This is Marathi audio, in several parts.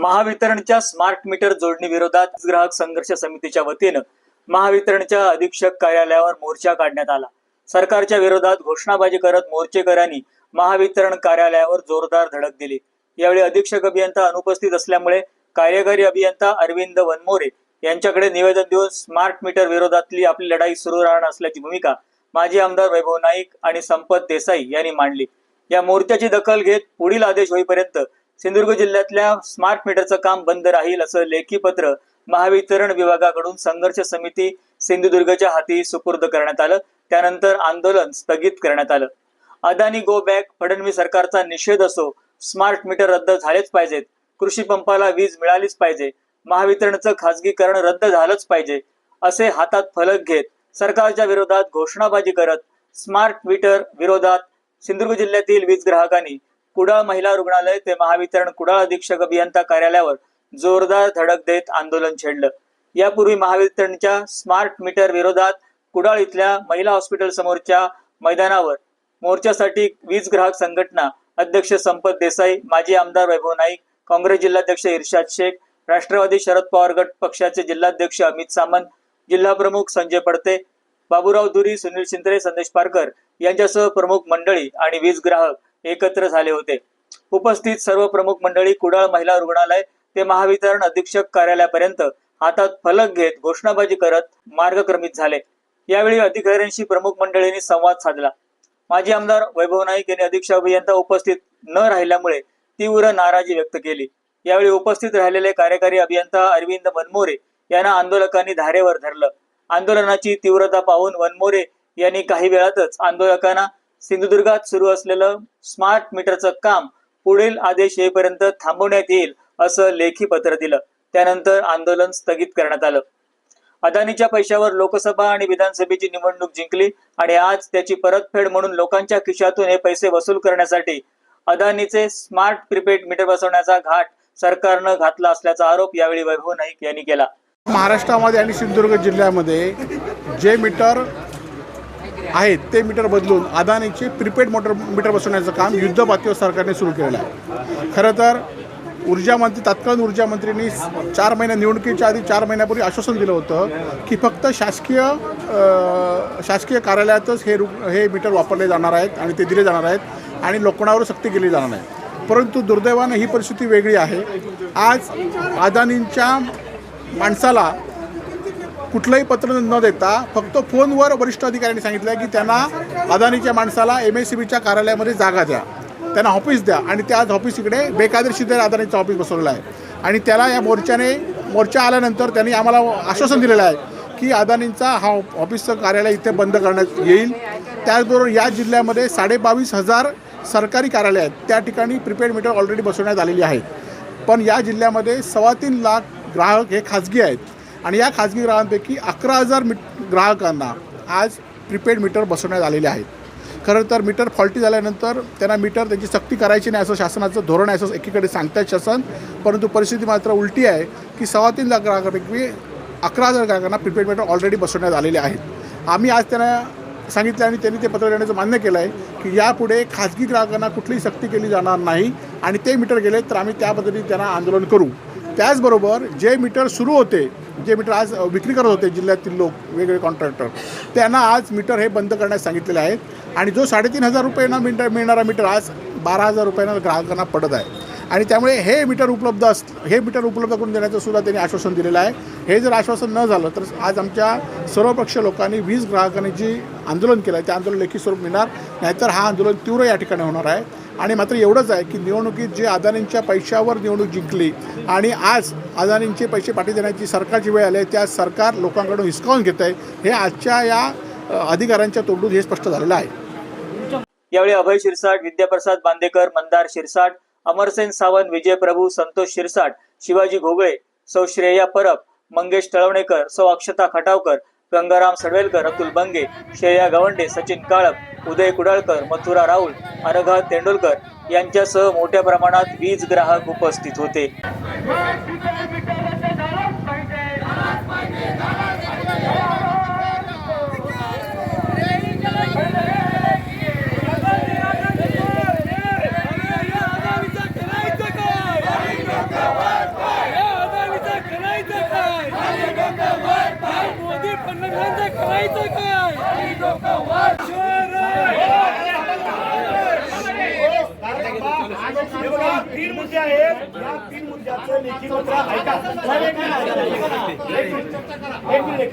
महावितरणच्या स्मार्ट मीटर जोडणी विरोधात ग्राहक संघर्ष समितीच्या वतीनं महावितरणच्या अधीक्षक कार्यालयावर मोर्चा काढण्यात आला. सरकारच्या विरोधात घोषणाबाजी करत मोर्चेकऱ्यांनी महावितरण कार्यालयावर जोरदार धडक दिली. यावेळी अधीक्षक अभियंता अनुपस्थित असल्यामुळे कार्यकारी अभियंता अरविंद वनमोरे यांच्याकडे निवेदन देऊन स्मार्ट मीटर विरोधातली आपली लढाई सुरू राहणार असल्याची भूमिका माजी आमदार वैभव नाईक आणि संपत देसाई यांनी मांडली. या मोर्चाची दखल घेत पुढील आदेश होईपर्यंत सिंधुदुर्ग जिल्ह्यातल्या स्मार्ट मीटरचं काम बंद राहील असं लेखी पत्र महावितरण विभागाकडून संघर्ष समिती सिंधुदुर्गच्या हाती सुपूर्द करण्यात आलं. त्यानंतर आंदोलन स्थगित करण्यात आलं. अदानी गो बॅक फडणवीस सरकारचा निषेध असो स्मार्ट मीटर रद्द झालेच पाहिजेत कृषी पंपाला वीज मिळालीच पाहिजे. महावितरणचं खासगीकरण रद्द झालंच पाहिजे. असे हातात फलक घेत सरकारच्या विरोधात घोषणाबाजी करत स्मार्ट मीटर विरोधात सिंधुदुर्ग जिल्ह्यातील वीज ग्राहकांनी कुडाळ महिला रुग्णालय ते महावितरण कुडाळ अधीक्षक अभियंता कार्यालयावर जोरदार धडक देत आंदोलन छेडलं. यापूर्वी महावितरणच्या स्मार्ट मीटर विरोधात कुडाळ इथल्या महिला हॉस्पिटल समोरच्या मैदानावर मोर्चासाठी वीज ग्राहक संघटना अध्यक्ष संपत देसाई माजी आमदार वैभव नाईक काँग्रेस जिल्हाध्यक्ष इर्शाद शेख राष्ट्रवादी शरद पवार गट पक्षाचे जिल्हाध्यक्ष अमित सामंत जिल्हा प्रमुख संजय पडते बाबूराव दुरी सुनील शिंदे संदेश पारकर यांच्यासह प्रमुख मंडळी आणि वीज ग्राहक एकत्र झाले होते. उपस्थित सर्व प्रमुख मंडळी कुडाळ महिला रुग्णालय ते महावितरण अधीक्षक कार्यालयापर्यंत हातात फलक घेत घोषणाबाजी करत मार्गक्रमित झाले. यावेळी अधिकाऱ्यांशी प्रमुख मंडळींनी संवाद साधला. माजी आमदार वैभव नाईक यांनी अधीक्षक अभियंता उपस्थित न राहिल्यामुळे तीव्र नाराजी व्यक्त केली. यावेळी उपस्थित राहिलेले कार्यकारी अभियंता अरविंद वनमोरे यांना आंदोलकांनी धारेवर धरलं. आंदोलनाची तीव्रता पाहून वनमोरे यांनी काही वेळातच आंदोलकांना सिंधुदुर्गात सुरू असलेलं स्मार्ट मीटरचं काम पुढील आदेश येईपर्यंत थांबवण्यात येईल असं लेखी पत्र दिलं. त्यानंतर आंदोलन स्थगित करण्यात आलं. अदानीच्या पैशावर लोकसभा आणि विधानसभेची निवडणूक जिंकली आणि आज त्याची परतफेड म्हणून लोकांच्या खिशातून हे पैसे वसूल करण्यासाठी अदानीचे स्मार्ट प्रीपेड मीटर बसवण्याचा घाट सरकारनं घातला असल्याचा आरोप यावेळी वैभव नाईक यांनी केला. महाराष्ट्रामध्ये आणि सिंधुदुर्ग जिल्ह्यामध्ये जे मीटर आहेत ते मीटर बदलून अदानीचे प्रीपेड मोटर मीटर बसवण्याचं काम युद्धपातळीवर सरकारने सुरू केलेलं आहे. खरं तर ऊर्जा मंत्री तत्कालीन ऊर्जा मंत्र्यांनी चार महिन्या निवडणुकीच्या आधी चार महिन्यापूर्वी आश्वासन दिलं होतं की फक्त शासकीय शासकीय कार्यालयातच हे रु हे मीटर वापरले जाणार आहेत आणि ते दिले जाणार आहेत आणि लोकांवर सक्ती केली जाणार आहे. परंतु दुर्दैवानं ही परिस्थिती वेगळी आहे. आज अदानींच्या माणसाला कुठलंही पत्र न देता फक्त फोनवर वरिष्ठ अधिकाऱ्यांनी सांगितलं की त्यांना अदानीच्या माणसाला एम एस सी बीच्या कार्यालयामध्ये जागा द्या. त्यांना ऑफिस द्या. आणि त्या ऑफिस इकडे बेकायदेशीर अदानीचं ऑफिस बसवलेलं आहे. आणि त्याला या मोर्चाने मोर्चा आल्यानंतर त्यांनी आम्हाला आश्वासन दिलेलं आहे की अदानींचा हा ऑफिसचं कार्यालय इथे बंद करण्यात येईल. त्याचबरोबर या जिल्ह्यामध्ये साडेबावीस हजार सरकारी कार्यालय आहेत. त्या ठिकाणी प्रिपेड मीटर ऑलरेडी बसवण्यात आलेली आहेत पण या जिल्ह्यामध्ये सव्वा तीन लाख ग्राहक हे खाजगी आहेत. आणि या खाजगी ग्राहकांपैकी अकरा हजार मी ग्राहकांना आज प्रीपेड मीटर बसवण्यात आलेले आहेत. खरं तर मीटर फॉल्टी झाल्यानंतर त्यांना मीटर त्याची सक्ती करायची नाही असं शासनाचं धोरण आहे असं एकीकडे सांगतात शासन परंतु परिस्थिती मात्र उलटी आहे की सव्वा तीन लाख ग्राहकांपैकी अकरा हजार ग्राहकांना प्रीपेड मीटर ऑलरेडी बसवण्यात आलेले आहेत. आम्ही आज त्यांना सांगितलं आणि त्यांनी ते पत्र देण्याचं मान्य केलं आहे की यापुढे खाजगी ग्राहकांना कुठलीही सक्ती केली जाणार नाही आणि ते मीटर गेले तर आम्ही त्या पद्धतीने त्यांना आंदोलन करू. त्याचबरोबर जे मीटर सुरू होते जे मीटर आज विक्री करत होते जिल्ह्यातील लोक वेगवेगळे कॉन्ट्रॅक्टर त्यांना आज मीटर हे बंद करण्यास सांगितलेले आहेत. आणि जो साडेतीन हजार रुपयांना मीटर मिळणारा मीटर आज बारा हजार रुपयांना ग्राहकांना पडत आहे. आणि त्यामुळे हे मीटर उपलब्ध अस हे मीटर उपलब्ध करून देण्याचं सुद्धा त्यांनी आश्वासन दिलेलं आहे. हे जर आश्वासन न झालं तर आज आमच्या सर्वपक्ष लोकांनी वीज ग्राहकांनी जी आंदोलन केलं आहे ते आंदोलन लेखी स्वरूप मिळणार. नाहीतर हा आंदोलन तीव्र या ठिकाणी होणार आहे. आणि मात्र एवढंच आहे की निवडणुकीत जे अदानींच्या पैशावर निवडणूक जिंकली आणि आज अदानींचे पैसे पाठी देण्याची सरकारची वेळ आली आहे त्या सरकार लोकांकडून हिसकावून घेत आहे हे आजच्या या अधिकाऱ्यांच्या तोंडून हे स्पष्ट झालेलं आहे. यावेळी अभय शिरसाट विद्याप्रसाद बांदेकर मंदार शिरसाट अमरसेन सावंत विजय प्रभू संतोष शिरसाट शिवाजी घोगळे सौ श्रेया परब मंगेश तळवणेकर सौ अक्षता खटावकर गंगाराम सडवेलकर अतुल बंगे श्रेया गवंडे सचिन काळप उदय कुडाळकर मथुरा राहुल अनघा तेंडुलकर यांच्यासह मोठ्या प्रमाणात वीज ग्राहक उपस्थित होते. मुद्दे आहेत या तीन मुद्द्याचं लेखी पत्र ऐका साहेब, एक मिनिट. एक मिनिट. एक मिनिट.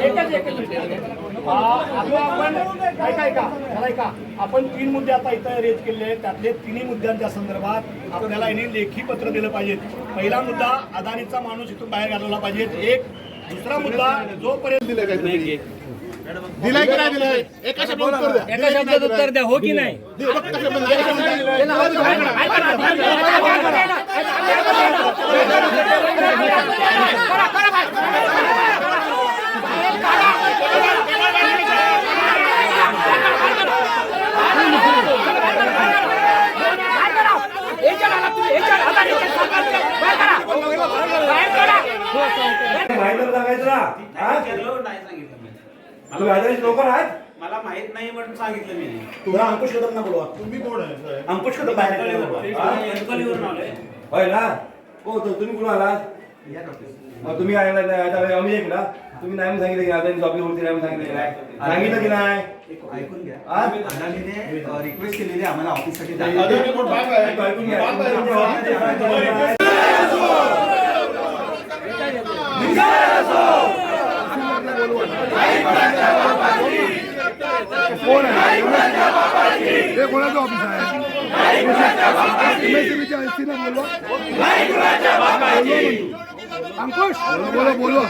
एकच एकच मिनिट. हा, आता आपण ऐका ऐका जरा ऐका आपण तीन मुद्दे आता इथं रेज केले आहेत त्यातले तिन्ही मुद्द्यांच्या संदर्भात आपल्याला यांनी लेखी पत्र दिलं पाहिजे पहिला मुद्दा अदानीचा माणूस इथून बाहेर घालवला पाहिजे एक दुसरा मुद्दा जोपर्यंत दिलंय दिलंय की नाही दिलंय? एका शब्दात उत्तर द्या. एका शब्दात उत्तर द्या. हो की नाही? सांगायचं ना? तुम्ही आदर्श नोकर आहात? मला माहीत नाही म्हणून सांगितलं मी. तुम्हाला अंकुश कदम ना बोलवा. तुम्ही कोण आहे अंकुश कदम बाहेर बोलवा. एनकलीवरून आलोय. होय ना? हो तो तुम्ही कुठून आलात? मग तुम्ही म्हणला नाही, आता आम्ही एक ना तुम्ही नाही म्हणून सांगितलं की आता वरती नाही म्हणून सांगितलं की नाही. सांगितलं की नाही? ऐकून घ्या. हा? अदानीने रिक्वेस्ट केलेली आम्हाला ऑफिससाठी ऐकून- ऐकून घ्या. हे कोणाचं ऑफिस आहे IC ला बोलवा. अंकुश बोलो